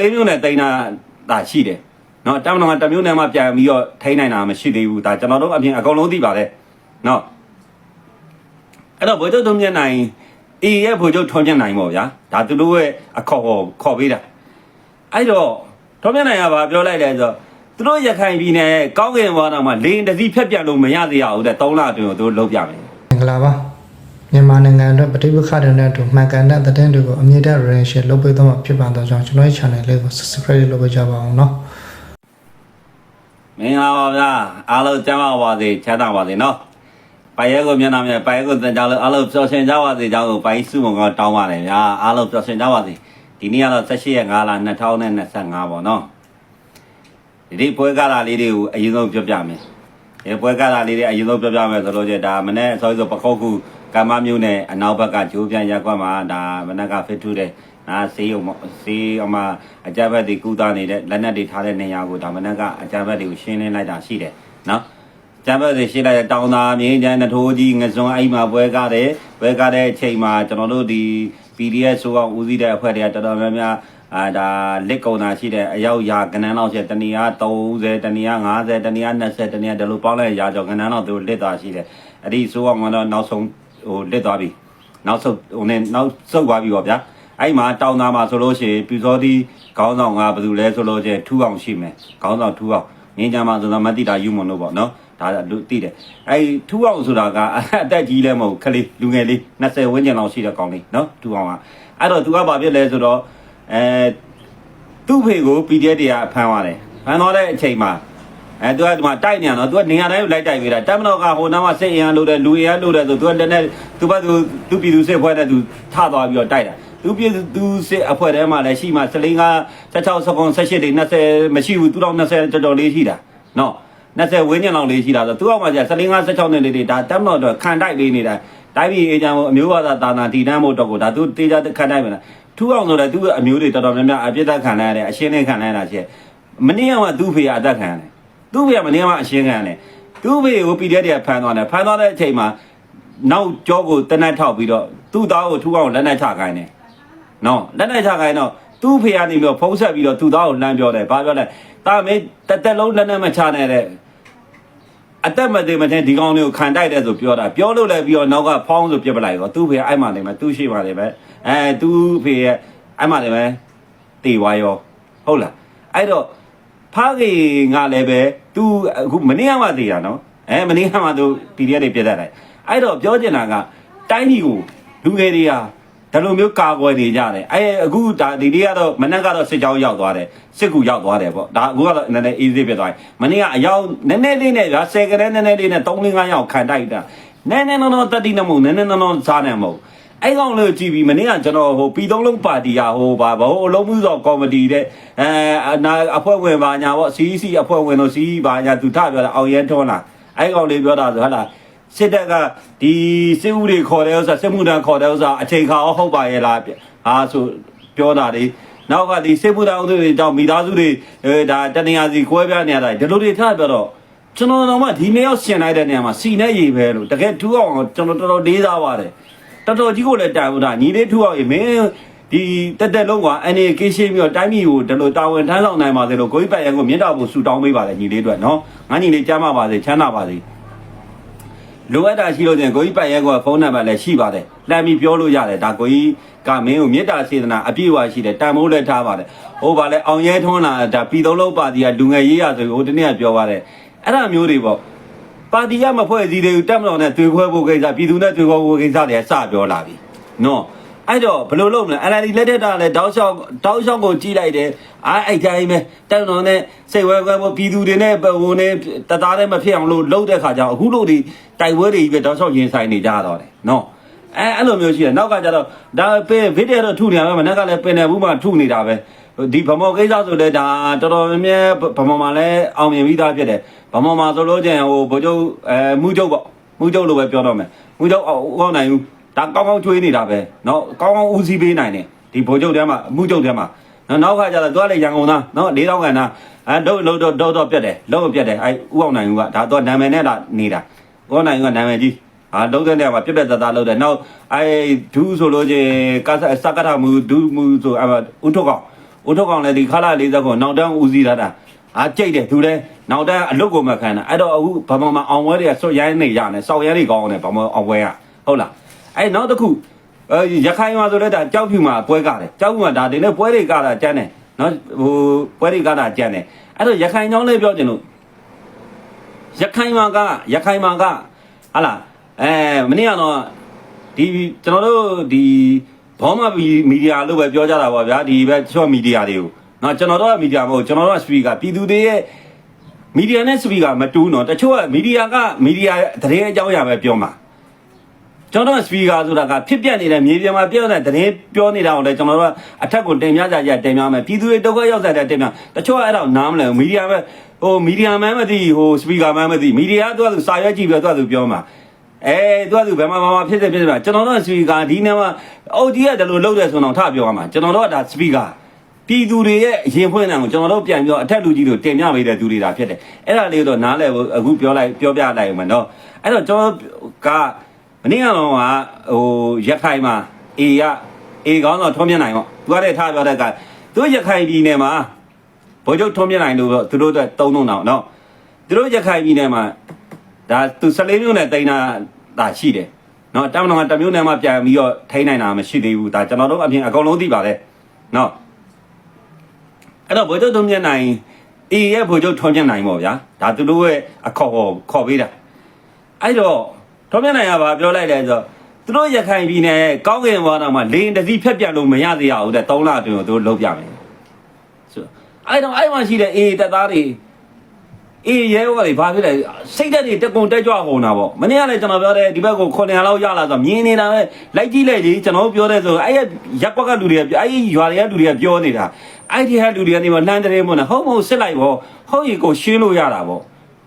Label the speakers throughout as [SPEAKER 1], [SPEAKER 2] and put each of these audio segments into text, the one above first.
[SPEAKER 1] သိန်းမျိုးနဲ့သိန်းတာဒါရှိတယ်နော်တမန်တော်ကတစ်မျိုးနဲ့မှပြန်ပြီးတော့ထိန်းနိုင်တာမရှိသေးဘူးဒါကျွန်တော်တို့အပြင်အကုန်လုံးသိပါတယ်နော်အဲ့တော့ဘိုးချုပ်ထုံးမြတ်နိုင်အေးရဲ့ဘိုးချုပ်ထုံးမြတ်နိုင်ပေါ့ဗျာဒါသူတို့ရဲ့အခေါ်ခေါ်ခေါ်ပေးတာအဲ့တော့ထုံးမြတ်နိုင်ကဘာပြောလိုက်လဲဆိုတော့သူတို့ရခိုင်ပြည်နယ်ကောင်းကင်ဘောတော်မှာလေရင်တစ်စီးဖြတ်ပြတ်လို့မရသေးရဘူးတဲ့3လအတွင်းကိုသူတို့လုပ်ပြမယ်
[SPEAKER 2] မင်္ဂလာပါ မြန်မာနိုင်ငံအတွက်ပဋိပက္ခတွေနဲ့အတူမှန်ကန်တဲ့သတင်းတွေကိုအမြင့်တက် relationship လုပ်ပေးသွားမှာဖြစ်ပါတော့ကြောင့်ကျွန်တော်ရဲ့ channel လေးကို subscribe လုပ်ပေးကြပါအောင်နော်
[SPEAKER 1] မင်္ဂလာပါဗျာအားလုံးကျမ်းမာပါစေချမ်းသာပါစေနော်ပိုင်ရဲကိုမျက်နှာမြဲပိုင်ရဲကိုသင်ကြားလို့အားလုံးပျော်ရွှင်ကြပါစေကြောင်းကိုပိုင်စုမုံကတောင်းပါတယ်ဗျာအားလုံးပျော်ရွှင်ကြပါစေဒီနေ့ကတော့18ရက်5လ2025ပေါ့နော်ဒီပွဲကလာလေးတွေကိုအရင်ဆုံးပြောပြမယ်ဒီပွဲကလာလေးတွေအရင်ဆုံးပြောပြမယ်ဆိုလို့ကျဒါမနေ့အစောကြီးဆိုပခုတ်ကူ ကမ္မမျိုးနဲ့အနောက်ဘက်ကဂျိုးပြန်ရက်ကွက်မှာဒါမနေ့ကဖစ်ထူးတဲ့အာစေးုံစေးအမအကြမ်းဖက်တွေကူတာနေတဲ့လက်နက်တွေထားတဲ့နေရာကိုဒါမနေ့ကအကြမ်းဖက်တွေကိုရှင်းလင်းလိုက်တာရှိတယ်နော်ကျမ်းဘတ်တွေရှင်းလိုက်တဲ့တောင်သာမြင်းကျန်းနထိုးကြီးငစွန်းအိမ်မှာပွဲကားတယ်ပွဲကားတဲ့အချိန်မှာကျွန်တော်တို့ဒီ PDF ဆိုအောင်ဦးစီးတဲ့အဖွဲ့တွေကတော်တော်များများအာဒါလက်ကုံတာရှိတဲ့အရောက်ရာကနန်းလောက်ရှိတနေရာ30တနေရာ50တနေရာ20တနေရာဒီလိုပေါင်းလိုက်ရာကျော်ကနန်းလောက်သူတို့လက်သွားရှိတယ်အဲ့ဒီဆိုအောင်ကတော့နောက်ဆုံး ဟိုလက်သွားပြီနောက်ဆုံးဟိုနဲ့နောက်ဆုတ်သွားပြီပေါ့ဗျာအဲ့မှာတောင်သားမှာဆိုလို့ရှိရင်ပြူစောတိခေါင်းဆောင်ကဘယ်သူလဲဆိုလို့ရှိရင်ထူအောင်ရှိမယ်ခေါင်းဆောင်ထူအောင်ငင်းကြမှာဆိုတော့မတိတာယူမလို့ပေါ့နော်ဒါလူသိတယ်အဲ့ထူအောင်ဆိုတာကအသက်ကြီးလဲမဟုတ်ခလေးလူငယ်လေး20ဝန်းကျင်လောက်ရှိတဲ့ကောင်လေးနော်ထူအောင်ကအဲ့တော့သူကဘာဖြစ်လဲဆိုတော့အဲသူ့ဖေကို PDF တွေကဖမ်းသွားတယ်ဖမ်းသွားတဲ့အချိန်မှာ အဲသူကဒီမှာတိုက်နေရတော့သူကနေရာတိုင်းကိုလိုက်တိုက်ပေးတာတမန်တော်ကဟိုနားမှာစစ်အင်အားလို့တဲ့လူအင်အားလို့တဲ့ဆိုသူကလည်းနဲ့သူကသူသူပြည်သူစစ်ဖွဲ့တဲ့သူထသွားပြီးတော့တိုက်တာသူပြည်သူစစ်အဖွဲ့ထဲမှာလည်းရှိမှစလင်းက16စကွန်18တွေ20မရှိဘူးသူတော့20တော်တော်လေးရှိတာနော်20ဝင်းကျင်လောက်လေးရှိတာဆိုသူကမှကျစလင်းက16နဲ့လေးတွေဒါတမန်တော်တော့ခံတိုက်လေးနေတာတိုင်းပြည်အေဂျင့်ကိုအမျိုးဝါဒတာနာတည်တမ်းဖို့တော့ကိုဒါသူတေးကြခံတိုက်မလားထူအောင်ဆိုတော့သူအမျိုးတွေတော်တော်များများအပြစ်ဒတ်ခံလိုက်ရတယ်အရှင်းနဲ့ခံလိုက်ရတာရှိမနေ့ကမှသူ့ဖေကအသက်ခံရတယ် သူ့ဖေကမနေ့ကမှအရှင်းခံရတယ်သူ့ဖေကို PDF တွေကဖမ်းသွားတယ်ဖမ်းသွားတဲ့အချိန်မှာနောက်ကြောကိုတနတ်ထောက်ပြီးတော့သူ့သားကိုထူအောင်လက်နက်ချခိုင်းတယ်နော်လက်နက်ချခိုင်းတော့သူ့ဖေကနေပြီးတော့ဖုံးဆက်ပြီးတော့သူ့သားကိုလှမ်းပြောတယ်ဘာပြောလဲတာမေးတက်တက်လုံးလက်နက်မချနဲ့တဲ့အသက်မသေးမချင်းဒီကောင်လေးကိုခံတိုက်တယ်ဆိုပြောတာပြောလို့လည်းပြီးတော့နောက်ကဖောင်းဆိုပြစ်ပလိုက်တော့သူ့ဖေကအဲ့မှနေမယ်သူ့ရှိမှနေပဲအဲသူ့ဖေရဲ့အဲ့မှနေပဲတေဝါရောဟုတ်လားအဲ့တော့ ဖားကြီးကလည်းပဲ तू အခုမနေ့ကမှသေးတာနော်အဲမနေ့ကမှ तू PDF တွေပြတ်တတ်တယ်အဲ့တော့ပြောချင်တာကတိုင်းပြည်ကိုလူငယ်တွေကဒါလိုမျိုးကာကွယ်နေကြတယ်အဲအခုဒါဒီနေ့ကတော့မနက်ကတော့စစ်ကြောင်းရောက်သွားတယ်စစ်ကူရောက်သွားတယ်ပေါ့ဒါအခုကတော့နည်းနည်း easy ဖြစ်သွားပြီမနေ့ကအရောက်နည်းနည်းလေးနဲ့ဗျာ10ကလေးနည်းနည်းလေးနဲ့3 5ရောက်ခံတိုက်တာနည်းနည်းနော်တက်တိနမဟုတ်နည်းနည်းနော်စားနေမဟုတ် အဲ့ကောင်လေးကြည့်ပြီးမနေ့ကကျွန်တော်ဟိုပြည်သုံးလုံးပါတီကဟိုဘာဘောအလုံးမှုသောကော်မတီတဲ့အဲနာအဖွဲ့ဝင်ပါညာပေါ့ CEC အဖွဲ့ဝင်တို့ CE ပါညာသူထပြောတာအောင်ရဲထွန်းလာအဲ့ကောင်လေးပြောတာဆိုဟလာစစ်တပ်ကဒီစစ်ဦးတွေခေါ်တဲ့ဥစ္စာစစ်မှုထမ်းခေါ်တဲ့ဥစ္စာအချိန်ခါအောင်ဟုတ်ပါရဲ့လားဟာဆိုပြောတာလေနောက်ကဒီစစ်မှုထမ်းဥတွေတောင်မိသားစုတွေအဲဒါတနေရာစီကွဲပြားနေရတာဒီလိုတွေထပြောတော့ကျွန်တော်တော့မှဒီနေ့ရောက်ရှင်လိုက်တဲ့နေရာမှာစီနဲ့ရေပဲလို့တကယ်ထူအောင်ကျွန်တော်တော်တော်လေးစားပါတယ် တော်တော်ကြီးကိုလည်းတိုင်ဘူးဒါညီလေးထူအောင်ရေမင်းဒီတက်တက်လုံးကအနေကေးရှင်းပြီးတော့တိုင်းပြည်ကိုဒီလိုတာဝန်ထမ်းဆောင်နိုင်ပါစေလို့ကိုကြီးပိုင်ရန်ကိုမြင့်တာဖို့ဆူတောင်းပေးပါလေညီလေးတို့နော်ငါညီလေးကြားမပါစေချမ်းသာပါစေလိုအပ်တာရှိလို့ချင်းကိုကြီးပိုင်ရဲကဖုန်းနံပါတ်လည်းရှိပါတယ်လှမ်းပြီးပြောလို့ရတယ်ဒါကိုကြီးကမင်းကိုမေတ္တာစေတနာအပြည့်အဝရှိတယ်တန်ဖိုးလည်းထားပါတယ်ဟိုပါလဲအောင်ရဲထွန်းလာဒါပြည်သုံးလုံးပါတီကလူငယ်ရေးရဆိုဟိုတနေ့ကပြောပါတယ်အဲ့ဒါမျိုးတွေပေါ့ ပါတီကမဖွဲ့စည်းသေးဘူးတက်မတော်နဲ့တွေ့ခွဲဖို့ကိစ္စပြည်သူနဲ့တွေ့ခွဲဖို့ကိစ္စတွေစပြောလာပြီနော်အဲ့တော့ဘယ်လိုလုပ်မလဲ NLD လက်ထက်တာလည်းတောက်လျှောက်တောက်လျှောက်ကိုကြီးလိုက်တယ်အားအဲ့တိုင်းပဲတက်တော်နဲ့စိတ်ဝဲခွဲဖို့ပြည်သူတွေနဲ့ဟိုနဲ့တသားတည်းမဖြစ်အောင်လို့လုပ်တဲ့ခါကျတော့အခုလို့ဒီတိုက်ပွဲတွေကြီးပဲတောက်လျှောက်ရင်ဆိုင်နေကြတော့တယ်နော် အဲအဲ့လိုမျိုးရှိတယ်နောက်ကကျတော့ဒါပဲဗီဒီယိုတော့ထုနေတာပဲမနေ့ကလည်းပင်တယ်ဘူးမှထုနေတာပဲဒီဗမောကိစ္စဆိုလဲဒါတော်တော်များများဗမောမှာလည်းအောင်မြင်ပြီးသားဖြစ်တယ်ဗမောမှာဆိုလို့ကျရင်ဟိုဗိုလ်ချုပ်အဲမူးချုပ်ပေါ့မူးချုပ်လို့ပဲပြောတော့မယ်မူးချုပ်အောက်နိုင်ဘူးဒါကောင်းကောင်းကျွေးနေတာပဲเนาะကောင်းကောင်းဦးစီးပေးနိုင်တယ်ဒီဗိုလ်ချုပ်တဲမှာမူးချုပ်တဲမှာနော်နောက်ခါကျတော့သူကလည်းရန်ကုန်သားနော်၄တောင်းကန်သားအဲတော့တော့တော့တော့ပြတ်တယ်လုံးပြတ်တယ်အဲဥအောင်နိုင်ဦးကဒါတော့နာမည်နဲ့လာနေတာဥအောင်နိုင်ဦးကနာမည်ကြီး အာလုံးတဲ့နေရာမှာပြက်ပြက်သားသားလုံးတယ်နောက်အဲဒူးဆိုလို့ချင်းကစကထမူဒူးမူဆိုအမဥထုတ်ကောင်ဦးထုတ်ကောင်လည်းဒီခလာ40ကိုနောက်တန်းဦးစီးထားတာအာကြိတ်တယ်သူလည်းနောက်တန်းအလုတ်ကိုမခံတာအဲ့တော့အခုဗမာမှာအောင်ဝဲတွေကစွတ်ရိုင်းနေရနေစောက်ရဲတွေကောင်းတယ်ဗမာအောင်ဝဲကဟုတ်လားအဲ့နောက်တစ်ခုအဲရခိုင်မှာဆိုလည်းဒါကြောက်ဖြူမှာပွဲကားတယ်ကြောက်ဖြူမှာဒါတင်နဲ့ပွဲတွေကားတာကျန်းတယ်နော်ဟိုပွဲတွေကားတာကျန်းတယ်အဲ့တော့ရခိုင်ကြောင်းလေးပြောချင်လို့ရခိုင်မှာကရခိုင်မှာကဟာလာ အဲမနေ့ကတော့ဒီကျွန်တော်တို့ဒီဘောမမီဒီယာလို့ပဲပြောကြတာပါဗျာဒီဘက်ချော့မီဒီယာတွေကိုနော်ကျွန်တော်တို့ကမီဒီယာမဟုတ်ကျွန်တော်တို့ကစပီကာပြည်သူတွေရဲ့မီဒီယာနဲ့စပီကာမတူးနော်တချို့ကမီဒီယာကမီဒီယာသတင်းအကြောင်းအရာပဲပြောမှာကျွန်တော်တို့စပီကာဆိုတာကဖြစ်ပြနေတဲ့မြေပြင်မှာပြောတဲ့သတင်းပြောနေတာကိုလည်းကျွန်တော်တို့ကအထက်ကိုတင်ပြကြကြတင်ပြမယ်ပြည်သူတွေဒုက္ခရောက်တဲ့တင်ပြတချို့ကအဲ့တော့နားမလဲဘူးမီဒီယာပဲဟိုမီဒီယာမန်းမသိဟိုစပီကာမန်းမသိမီဒီယာကသူကသူစာရွက်ကြည့်ပြီးတော့သူကသူပြောမှာ အဲသူကသူဘယ်မှာမှာဖြစ်တယ်ဖြစ်တယ်ကျွန်တော်တို့စပီကာဒီနေ့မှာအော်ဒီကတလို့လုပ်တယ်ဆိုတော့ထပြောရမှာကျွန်တော်တို့ကဒါစပီကာပြည်သူတွေရဲ့အရင်ဖွင့်တဲ့ကိုကျွန်တော်တို့ပြန်ပြောအထက်လူကြီးတို့တင်ပြပေးတဲ့သူတွေဒါဖြစ်တယ်အဲ့ဒါလေးတော့နားလဲအခုပြောလိုက်ပြောပြလိုက်မှနော်အဲ့တော့ကျွန်တော်ကမနေ့ကတော့ကဟိုရခိုင်မှာအေရအေကောင်းတော့ထုံးမြနိုင်ပေါ့သူကလည်းထားပြောတဲ့ကသူရခိုင်ပြည်နယ်မှာဗိုလ်ချုပ်ထုံးမြနိုင်လို့သူတို့တုံးတုံးတော့နော်သူတို့ရခိုင်ပြည်နယ်မှာ ဒါသူ14မျိုးနဲ့တိန်းတာဒါရှိတယ်နော်တမန်တော်ကတမျိုးနဲ့မှပြန်ပြီးတော့ထိန်းနိုင်တာမရှိသေးဘူးဒါကျွန်တော်တို့အပြင်အကုန်လုံးသိပါတယ်နော်အဲ့တော့ဗိုလ်ချုပ်ထုံးမြနိုင်အေရဲ့ဗိုလ်ချုပ်ထုံးမြနိုင်ပေါ့ဗျာဒါသူတို့ရဲ့အခေါ်ခေါ်ပေးတာအဲ့တော့ထောက်ပြနိုင်ရပါပြောလိုက်တယ်ဆိုတော့သူတို့ရခိုင်ပြည်နယ်ကောင်းကင်ဘောတော်မှာလေရင်တစ်စီးဖြတ်ပြတ်လို့မရသေးရဘူးတဲ့3လအတွင်းကိုသူတို့လုပ်ပြမယ်ဆိုအဲ့တော့အဲ့မှာရှိတဲ့အေးတပ်သားတွေ အေးရဲဘော်တွေဘာဖြစ်လဲစိတ်ဓာတ်တွေတက်ကုန်တက်ကြွကုန်တာပေါ့မနေ့ကလည်းကျွန်တော်ပြောတယ်ဒီဘက်ကို900လောက်ရလာဆိုမြင်နေတာပဲလိုက်ကြည့်လိုက်လေကျွန်တော်ပြောတဲ့ဆိုအဲ့ရက်ကွက်ကလူတွေကအဲ့ရွာတွေကလူတွေကပြောနေတာအဲ့ဒီဟာလူတွေကနေမှလှမ်းတဲ့မို့နော်ဟုတ်မဟုတ်စစ်လိုက်ပေါ့ဟုတ်ရီကိုရှင်းလို့ရတာပေါ့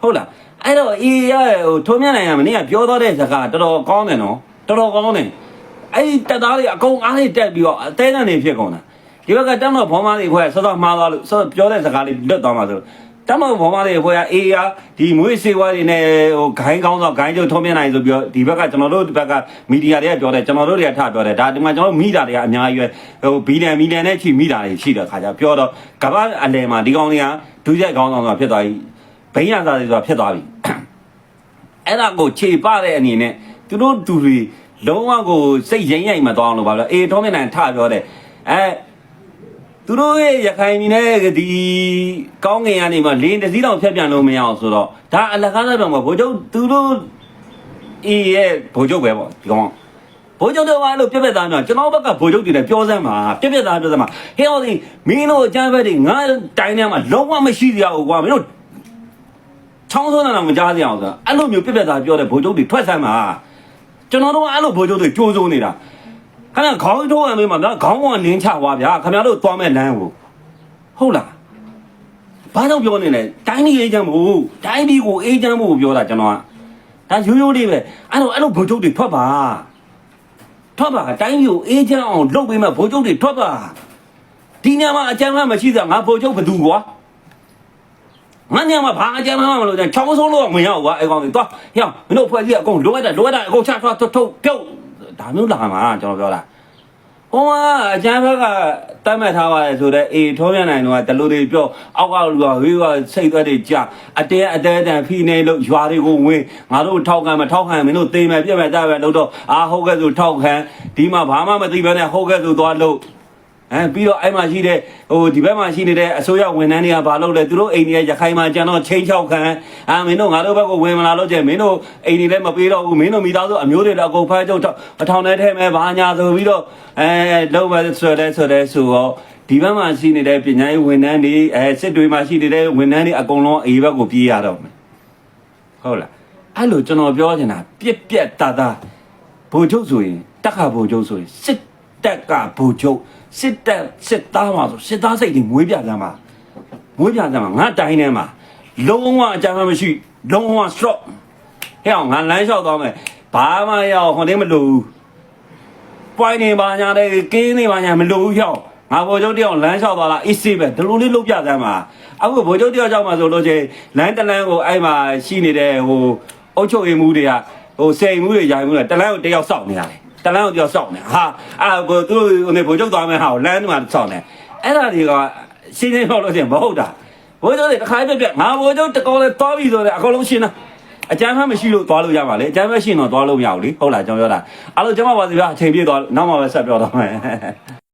[SPEAKER 1] ဟုတ်လားအဲ့တော့အေးရဟိုထုံးမြနိုင်ရမနေ့ကပြောတော့တဲ့စကားတော်တော်ကောင်းတယ်နော်တော်တော်ကောင်းတယ်အဲ့ဒီတက်သားတွေအကုန်အားတွေတက်ပြီးတော့အသေးနဲ့ဖြစ်ကုန်တာဒီဘက်ကတက်တော့ဘောမတွေခွဲစောစောမှားသွားလို့စောပြောတဲ့စကားလေးလွတ်သွားမှာဆို တက်တော့ဘောမတွေခွဲကအေးရဒီမွေးစေဝါတွေနဲ့ဟိုဂိုင်းကောင်းတော့ဂိုင်းကျုပ်ထုံးမြနိုင်ဆိုပြီးတော့ဒီဘက်ကကျွန်တော်တို့ဒီဘက်ကမီဒီယာတွေကပြောတယ်ကျွန်တော်တို့တွေကထပြောတယ်ဒါဒီမှာကျွန်တော်တို့မိတာတွေကအများကြီးပဲဟိုဘီလန်မီလန်နဲ့ချီမိတာတွေရှိတဲ့ခါကျပြောတော့ကမ္ဘာအလယ်မှာဒီကောင်တွေကဒုရက်ကောင်းဆောင်ဆိုတာဖြစ်သွားပြီဘိန်းရသားတွေဆိုတာဖြစ်သွားပြီအဲ့ဒါကိုခြေပတဲ့အနေနဲ့သူတို့သူတွေလုံးဝကိုစိတ်ရင်းရိုက်မသွားအောင်လို့ပါလို့အေးထောမင်းနိုင်ထပြောတယ်အဲ သူတို့ရဲ့ရခိုင်ပြည်နယ်ဒီကောင်းငင်ကနေမှလင်းတစ်စီးတော့ဖြတ်ပြန်လို့မရအောင်ဆိုတော့ဒါအလကားသားတော့မဘိုးချုပ်သူတို့အေးရဲ့ဘိုးချုပ်ပဲပေါ့ဒီကောင်ဘိုးချုပ်တော့အဲ့လိုပြက်ပြက်သားများကျွန်တော်ဘက်ကဘိုးချုပ်တွေလည်းပြောစမ်းပါပြက်ပြက်သားပြောစမ်းပါဟဲ့ဟောဒီမင်းတို့အကြမ်းဖက်တွေငါတိုင်းထဲမှာလုံးဝမရှိကြဘူးကွာမင်းတို့ချောင်းဆုံးတာတော့မကြားကြအောင်ဆိုတာအဲ့လိုမျိုးပြက်ပြက်သားပြောတဲ့ဘိုးချုပ်တွေထွက်ဆန်းမှာကျွန်တော်တို့ကအဲ့လိုဘိုးချုပ်တွေကြိုးစိုးနေတာ ခဏခေါင်းထိုးရမေးမှာဗျာခေါင်းကနင်းချသွားဗျာခင်ဗျားတို့သွားမဲ့လမ်းကိုဟုတ်လားဘာကြောင့်ပြောနေလဲတိုင်းပြည်အေးချမ်းဖို့တိုင်းပြည်ကိုအေးချမ်းဖို့ပြောတာကျွန်တော်ကဒါရိုးရိုးလေးပဲအဲ့လိုအဲ့လိုဘိုးချုပ်တွေထွက်ပါထွက်ပါတိုင်းပြည်ကိုအေးချမ်းအောင်လုပ်ပေးမဲ့ဘိုးချုပ်တွေထွက်ပါဒီညမှာအကြမ်းဖက်မရှိတာငါဘိုးချုပ်ဘယ်သူကွာငါညမှာဘာအကြမ်းမှမလို့ချောင်းဆုံးလို့ဝင်ရောက်ကွာအဲကောင်တွေသွားဟေ့မင်းတို့ဖွဲ့စည်းအကုန်လိုအပ်တာလိုအပ်တာအကုန်ချထွက်ထုတ်ထုတ်ပြုတ် ဒါမျိုးလာမှာကျွန်တော်ပြောတာဟိုကအကြမ်းဘက်ကတတ်မှတ်ထားပါတယ်ဆိုတော့အေးထောပြနိုင်တော့တလူတွေပြောအောက်ကလူကဝေးကစိတ်သက်တွေကြအတဲအတဲတန်ဖိနေလို့ရွာတွေကိုဝင်ငါတို့ထောက်ခံမထောက်ခံမင်းတို့သိမယ်ပြက်မယ်တာပဲလို့တော့အာဟုတ်ကဲ့ဆိုထောက်ခံဒီမှာဘာမှမသိဘဲနဲ့ဟုတ်ကဲ့ဆိုသွားလို့ အဲပြီးတော့အဲ့မှာရှိတဲ့ဟိုဒီဘက်မှာရှိနေတဲ့အစိုးရဝန်ထမ်းတွေကဘာလုပ်လဲသူတို့အိမ်တွေကရခိုင်မှာကျန်တော့ချင်းချောက်ခံအာမင်းတို့ငါတို့ဘက်ကိုဝင်မလာလို့ကျမင်းတို့အိမ်တွေလည်းမပေးတော့ဘူးမင်းတို့မိသားစုအမျိုးတွေတော့အကုန်ဖမ်းချုပ်အထောင်ထဲထဲမဲ့ဘာညာဆိုပြီးတော့အဲလုံးပဲဆိုတဲ့ဆိုတဲ့ဆိုတော့ဒီဘက်မှာရှိနေတဲ့ပညာရေးဝန်ထမ်းတွေအဲစစ်တွေမှာရှိနေတဲ့ဝန်ထမ်းတွေအကုန်လုံးအေးဘက်ကိုပြေးရတော့မယ်ဟုတ်လားအဲ့လိုကျွန်တော်ပြောချင်တာပြက်ပြက်တာတာဘိုလ်ချုပ်ဆိုရင်တက်ခါဘိုလ်ချုပ်ဆိုရင်စစ်တက်ကဘိုလ်ချုပ် စစ်တက်စစ်သားမှာဆိုစစ်သားစိတ်တွေမွေးပြကြမှာမွေးပြကြမှာငါတိုင်းထဲမှာလုံးဝအကြမ်းဖက်မရှိလုံးဝ stop ဟဲ့အောင်ငါလမ်းလျှောက်သွားမယ်ဘာမှရအောင်ဟိုတင်းမလို့ဘူးပွိုင်းနေပါညာတဲ့ကင်းနေပါညာမလို့ဘူးဟျောက်ငါဘိုလ်ချုပ်တယောက်လမ်းလျှောက်သွားလားအေးစေးပဲဒီလိုလေးလုပ်ပြကြမှာအခုဘိုလ်ချုပ်တယောက်ကြောက်မှာဆိုလို့ချင်းလမ်းတလန်းကိုအဲ့မှာရှိနေတဲ့ဟိုအုတ်ချုပ်အိမ်မှုတွေကဟိုစိန်မှုတွေရိုင်မှုတွေတလန်းကိုတယောက်စောင့်နေရတယ် တလန်းကိုတယောက်စောင့်နေဟာအာဘိုသူတို့ဟိုနေဘိုလ်ချုပ်သွားမယ်ဟာကိုလမ်းမှာစောင့်နေအဲ့ဒါတွေကရှင်းရှင်းပြောလို့ရှိရင်မဟုတ်တာဘိုးချုပ်တွေတစ်ခါပြက်ပြက်ငါဘိုးချုပ်တကောလဲသွားပြီဆိုတော့အကုန်လုံးရှင်းတာအကြမ်းဖက်မရှိလို့သွားလို့ရပါလေအကြမ်းဖက်ရှင်းတော့သွားလို့မရဘူးလေဟုတ်လားကျွန်တော်ပြောတာအဲ့လိုကျွန်မပါစီဗျာအချိန်ပြည့်သွားနောက်မှပဲဆက်ပြောတော့မယ်